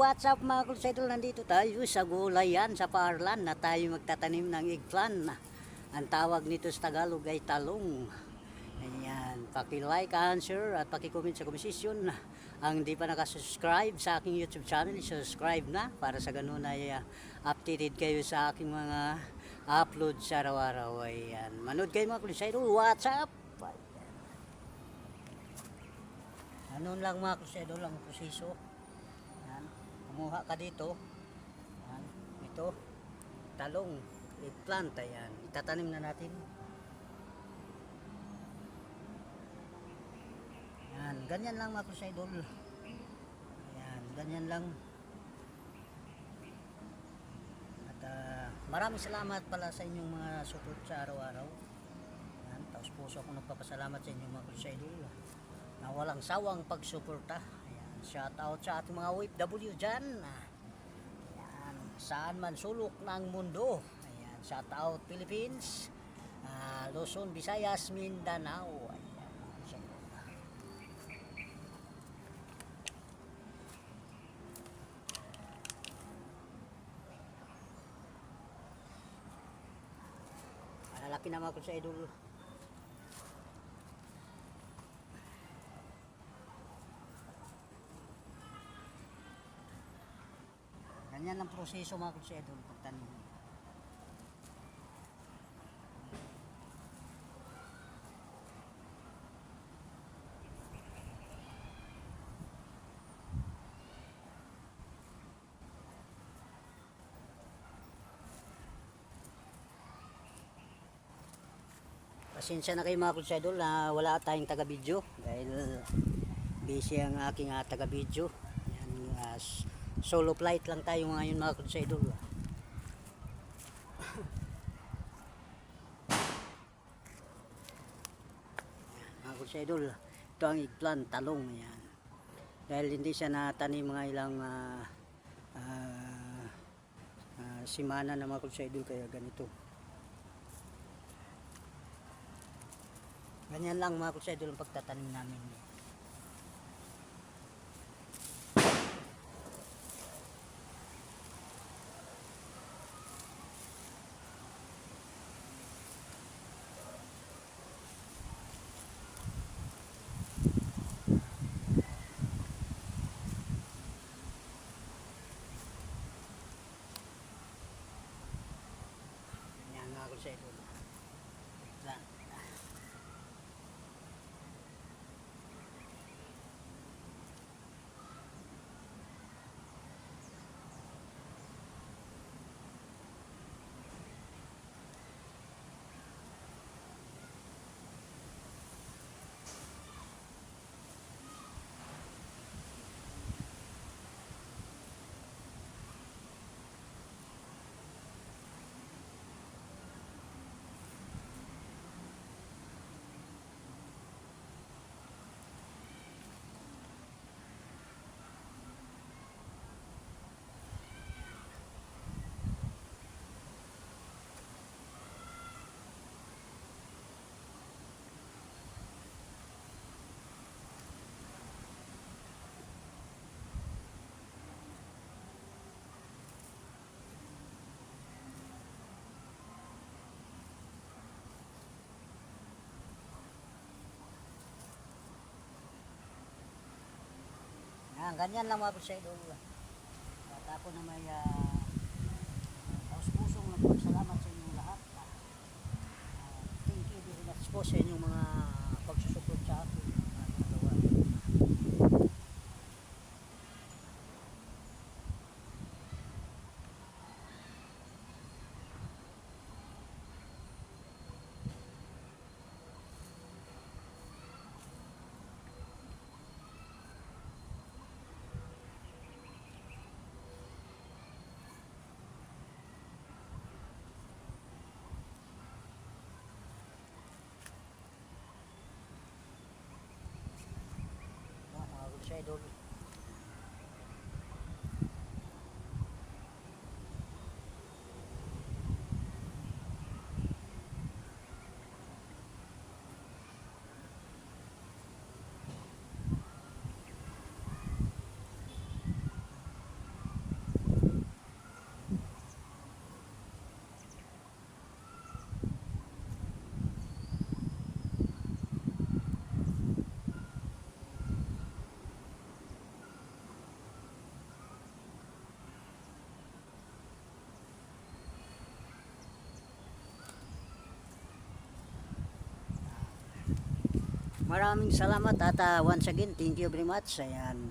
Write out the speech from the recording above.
What's up mga kulsidol, nandito tayo sa gulayan sa Parlan na tayo magtatanim ng eggplant. Ang tawag nito sa Tagalog ay talong. Ayan, paki-like, answer at paki-comment sa komisisyon. Ang hindi pa nakasubscribe sa aking YouTube channel, subscribe na para sa ganun ay uh, updated kayo sa aking mga upload sa araw-araw. Ayan, manood kayo mga kulsidol, what's up? Ano lang mga kulsidol ang proseso. Yan. Kumuha ka dito. Yan. Ito. Talong. Eggplant. Ayan. Itatanim na natin. Yan. Ganyan lang mga kusaidol. Ayan. Ganyan lang. At ah, maraming salamat pala sa inyong mga support sa araw-araw. Yan. Taos puso ako nagpapasalamat sa inyong mga kusaidol. Na walang sawang pagsuporta. Shout out sa ating mga OFW dyan. Ayan. Saan man sulok ng mundo. Ayan. Shout out Philippines. ah, Luzon, Visayas, Mindanao. Ayan. So, Malalaki naman ako sa idol. Ganyan ang proseso mga kusedol pagtanim. Pasensya na kayo mga kusedol na wala tayong taga-video dahil busy ang aking uh, taga-video. Yan, ah, s- solo flight lang tayo ngayon mga kusedol. mga kusedol, ito ang eggplant, talong. Yan. Dahil hindi siya natanim mga ilang ah, ah, ah, simana na mga kusedol kaya ganito. Ganyan lang mga kusedol ang pagtatanim namin. Ganyan mga kusedol. Yan. Yan, ganyan lang mga idol. At ako na may uh, taos pusong nagpasalamat sa inyong lahat. Ah, thank you very much po sa inyong mga Maraming salamat at ah, once again, thank you very much. Ayan.